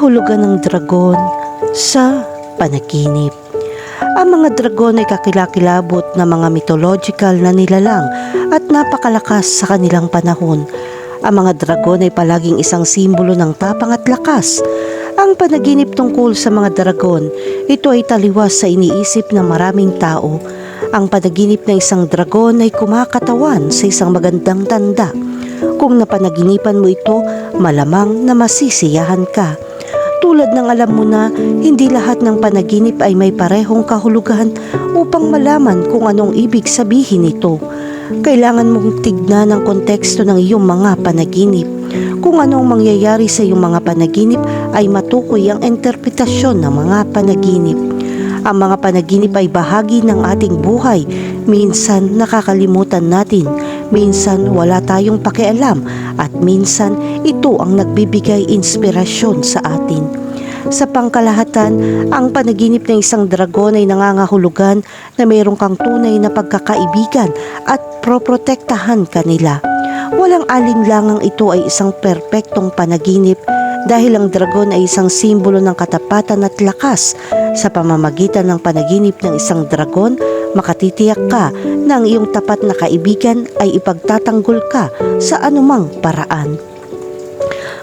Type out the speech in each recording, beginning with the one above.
kahulugan ng dragon sa panaginip. Ang mga dragon ay kakilakilabot na mga mythological na nilalang at napakalakas sa kanilang panahon. Ang mga dragon ay palaging isang simbolo ng tapang at lakas. Ang panaginip tungkol sa mga dragon, ito ay taliwas sa iniisip ng maraming tao. Ang panaginip ng isang dragon ay kumakatawan sa isang magandang tanda. Kung napanaginipan mo ito, malamang na masisiyahan ka. Tulad ng alam mo na hindi lahat ng panaginip ay may parehong kahulugan upang malaman kung anong ibig sabihin nito. Kailangan mong tignan ang konteksto ng iyong mga panaginip. Kung anong mangyayari sa iyong mga panaginip ay matukoy ang interpretasyon ng mga panaginip. Ang mga panaginip ay bahagi ng ating buhay. Minsan nakakalimutan natin, minsan wala tayong pakialam at minsan ito ang nagbibigay inspirasyon sa atin. Sa pangkalahatan, ang panaginip ng isang dragon ay nangangahulugan na mayroon kang tunay na pagkakaibigan at proprotektahan kanila. Walang alinlangang ito ay isang perpektong panaginip dahil ang dragon ay isang simbolo ng katapatan at lakas. Sa pamamagitan ng panaginip ng isang dragon, makatitiyak ka na ang iyong tapat na kaibigan ay ipagtatanggol ka sa anumang paraan.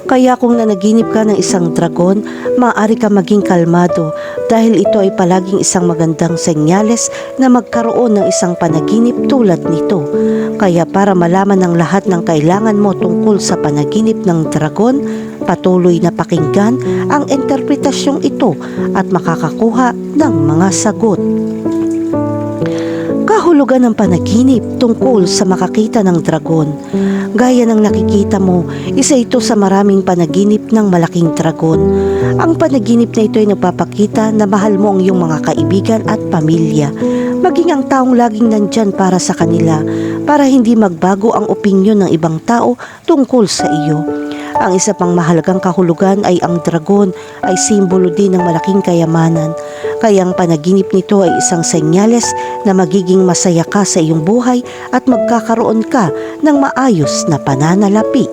Kaya kung nanaginip ka ng isang dragon, maaari ka maging kalmado dahil ito ay palaging isang magandang senyales na magkaroon ng isang panaginip tulad nito. Kaya para malaman ng lahat ng kailangan mo tungkol sa panaginip ng dragon, patuloy na pakinggan ang interpretasyong ito at makakakuha ng mga sagot. Kahulugan ng panaginip tungkol sa makakita ng dragon. Gaya ng nakikita mo, isa ito sa maraming panaginip ng malaking dragon. Ang panaginip na ito ay nagpapakita na mahal mo ang iyong mga kaibigan at pamilya. Maging ang taong laging nandyan para sa kanila, para hindi magbago ang opinyon ng ibang tao tungkol sa iyo. Ang isa pang mahalagang kahulugan ay ang dragon ay simbolo din ng malaking kayamanan. Kaya ang panaginip nito ay isang senyales na magiging masaya ka sa iyong buhay at magkakaroon ka ng maayos na pananalapi.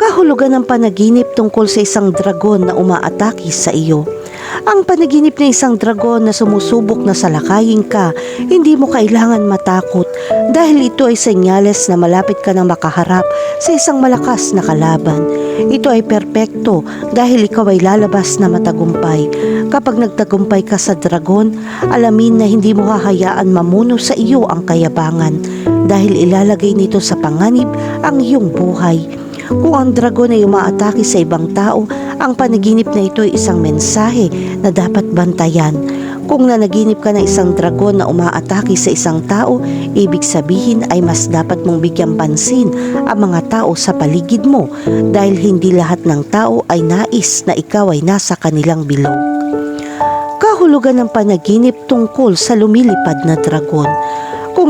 Kahulugan ng panaginip tungkol sa isang dragon na umaatake sa iyo. Ang panaginip ng isang dragon na sumusubok na salakayin ka, hindi mo kailangan matakot dahil ito ay senyales na malapit ka na makaharap sa isang malakas na kalaban. Ito ay perpekto dahil ikaw ay lalabas na matagumpay. Kapag nagtagumpay ka sa dragon, alamin na hindi mo hahayaan mamuno sa iyo ang kayabangan dahil ilalagay nito sa panganib ang iyong buhay. Kung ang dragon ay umaatake sa ibang tao, ang panaginip na ito ay isang mensahe na dapat bantayan. Kung nanaginip ka ng isang dragon na umaatake sa isang tao, ibig sabihin ay mas dapat mong bigyang pansin ang mga tao sa paligid mo dahil hindi lahat ng tao ay nais na ikaw ay nasa kanilang bilog. Kahulugan ng panaginip tungkol sa lumilipad na dragon.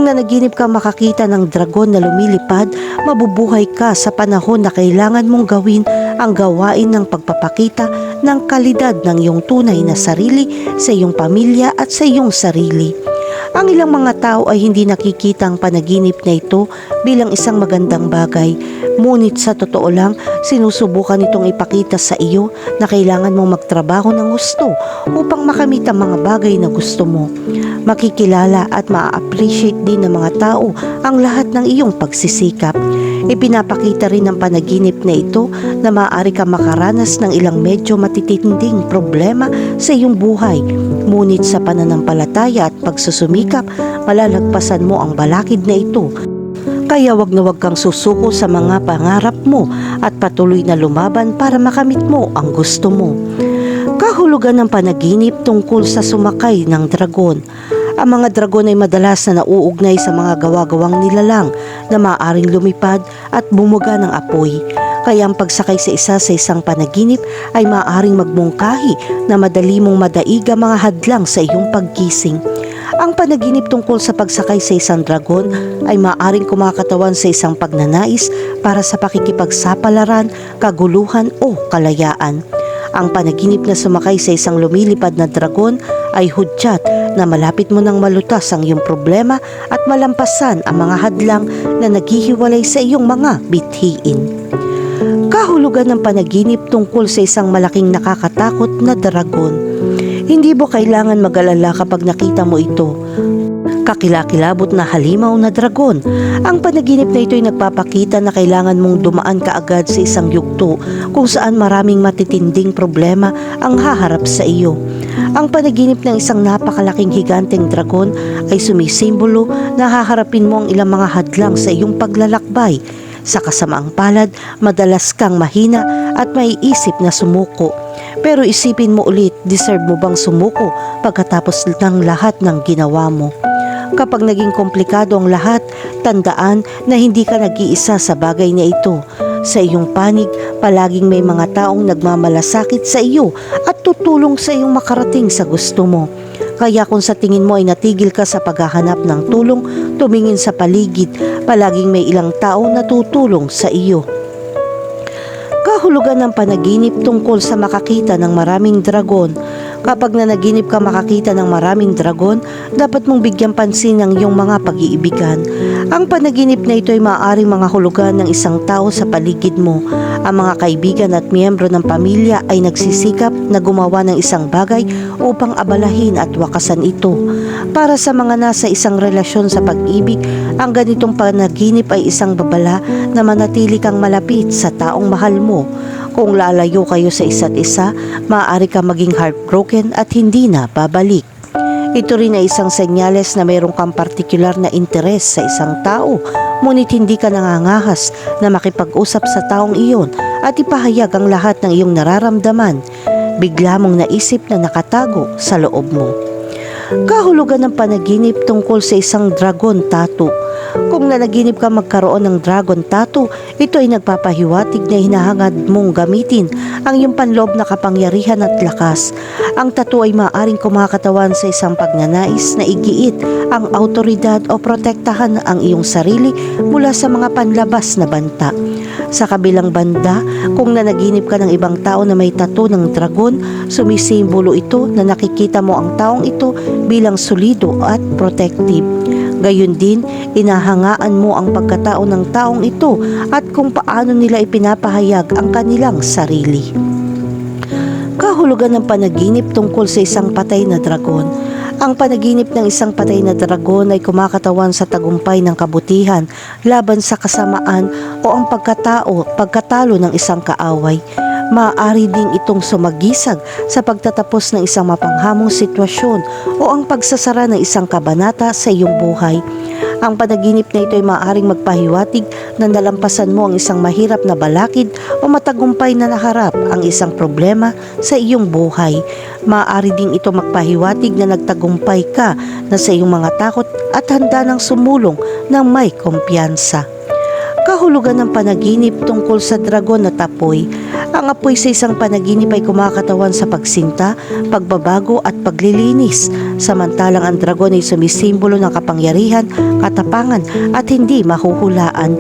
Kung nanaginip ka makakita ng dragon na lumilipad, mabubuhay ka sa panahon na kailangan mong gawin ang gawain ng pagpapakita ng kalidad ng iyong tunay na sarili sa iyong pamilya at sa iyong sarili. Ang ilang mga tao ay hindi nakikita ang panaginip na ito bilang isang magandang bagay. Ngunit sa totoo lang, sinusubukan itong ipakita sa iyo na kailangan mong magtrabaho ng gusto upang makamit ang mga bagay na gusto mo. Makikilala at ma-appreciate din ng mga tao ang lahat ng iyong pagsisikap. Ipinapakita rin ng panaginip na ito na maaari ka makaranas ng ilang medyo matitinding problema sa iyong buhay. Ngunit sa pananampalataya at pagsusumikap, malalagpasan mo ang balakid na ito. Kaya wag na wag kang susuko sa mga pangarap mo at patuloy na lumaban para makamit mo ang gusto mo. Kahulugan ng panaginip tungkol sa sumakay ng dragon. Ang mga dragon ay madalas na nauugnay sa mga gawa-gawang nilalang na maaaring lumipad at bumuga ng apoy. Kaya ang pagsakay sa isa sa isang panaginip ay maaaring magmungkahi na madali mong madaiga mga hadlang sa iyong paggising. Ang panaginip tungkol sa pagsakay sa isang dragon ay maaaring kumakatawan sa isang pagnanais para sa pakikipagsapalaran, kaguluhan o kalayaan. Ang panaginip na sumakay sa isang lumilipad na dragon ay hudyat na malapit mo nang malutas ang iyong problema at malampasan ang mga hadlang na naghihiwalay sa iyong mga bithiin. Kahulugan ng panaginip tungkol sa isang malaking nakakatakot na dragon. Hindi mo kailangan mag-alala kapag nakita mo ito. Kakilakilabot na halimaw na dragon. Ang panaginip na ito ay nagpapakita na kailangan mong dumaan kaagad sa isang yugto kung saan maraming matitinding problema ang haharap sa iyo. Ang panaginip ng isang napakalaking higanteng dragon ay sumisimbolo na haharapin mo ang ilang mga hadlang sa iyong paglalakbay. Sa kasamaang palad, madalas kang mahina at maiisip na sumuko. Pero isipin mo ulit, deserve mo bang sumuko pagkatapos ng lahat ng ginawa mo? Kapag naging komplikado ang lahat, tandaan na hindi ka nag-iisa sa bagay na ito. Sa iyong panig, palaging may mga taong nagmamalasakit sa iyo at tutulong sa iyong makarating sa gusto mo. Kaya kung sa tingin mo ay natigil ka sa paghahanap ng tulong, tumingin sa paligid, palaging may ilang tao na tutulong sa iyo. Kahulugan ng panaginip tungkol sa makakita ng maraming dragon. Kapag nanaginip ka makakita ng maraming dragon, dapat mong bigyan pansin ang iyong mga pag-iibigan. Ang panaginip na ito ay maaaring mga hulugan ng isang tao sa paligid mo. Ang mga kaibigan at miyembro ng pamilya ay nagsisikap na gumawa ng isang bagay upang abalahin at wakasan ito. Para sa mga nasa isang relasyon sa pag-ibig, ang ganitong panaginip ay isang babala na manatili kang malapit sa taong mahal mo. Kung lalayo kayo sa isa't isa, maaari ka maging heartbroken at hindi na babalik. Ito rin ay isang senyales na mayroong kang partikular na interes sa isang tao, ngunit hindi ka nangangahas na makipag-usap sa taong iyon at ipahayag ang lahat ng iyong nararamdaman. Bigla mong naisip na nakatago sa loob mo. Kahulugan ng panaginip tungkol sa isang dragon tattoo. Kung nanaginip ka magkaroon ng dragon tattoo, ito ay nagpapahiwatig na hinahangad mong gamitin ang iyong panloob na kapangyarihan at lakas. Ang tattoo ay maaaring kumakatawan sa isang pagnanais na igiit ang autoridad o protektahan ang iyong sarili mula sa mga panlabas na banta. Sa kabilang banda, kung nanaginip ka ng ibang tao na may tattoo ng dragon, sumisimbolo ito na nakikita mo ang taong ito bilang solido at protective. Gayun din, inahangaan mo ang pagkatao ng taong ito at kung paano nila ipinapahayag ang kanilang sarili. Kahulugan ng panaginip tungkol sa isang patay na dragon. Ang panaginip ng isang patay na dragon ay kumakatawan sa tagumpay ng kabutihan laban sa kasamaan o ang pagkatao, pagkatalo ng isang kaaway. Maaari ding itong sumagisag sa pagtatapos ng isang mapanghamong sitwasyon o ang pagsasara ng isang kabanata sa iyong buhay. Ang panaginip na ito ay maaaring magpahiwatig na nalampasan mo ang isang mahirap na balakid o matagumpay na naharap ang isang problema sa iyong buhay. Maaari ding ito magpahiwatig na nagtagumpay ka na sa iyong mga takot at handa ng sumulong ng may kumpiyansa. Kahulugan ng panaginip tungkol sa dragon na tapoy. Ang apoy sa isang panaginip ay kumakatawan sa pagsinta, pagbabago at paglilinis. Samantalang ang dragon ay sumisimbolo ng kapangyarihan, katapangan at hindi mahuhulaan.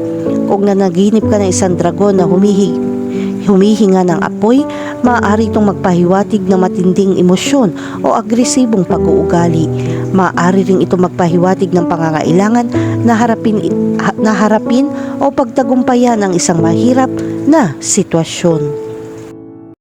Kung nanaginip ka ng isang dragon na humihi, humihinga ng apoy, maaari itong magpahiwatig ng matinding emosyon o agresibong pag-uugali. Maaari rin ito magpahiwatig ng pangangailangan na harapin, ha- na harapin o pagtagumpayan ang isang mahirap na sitwasyon.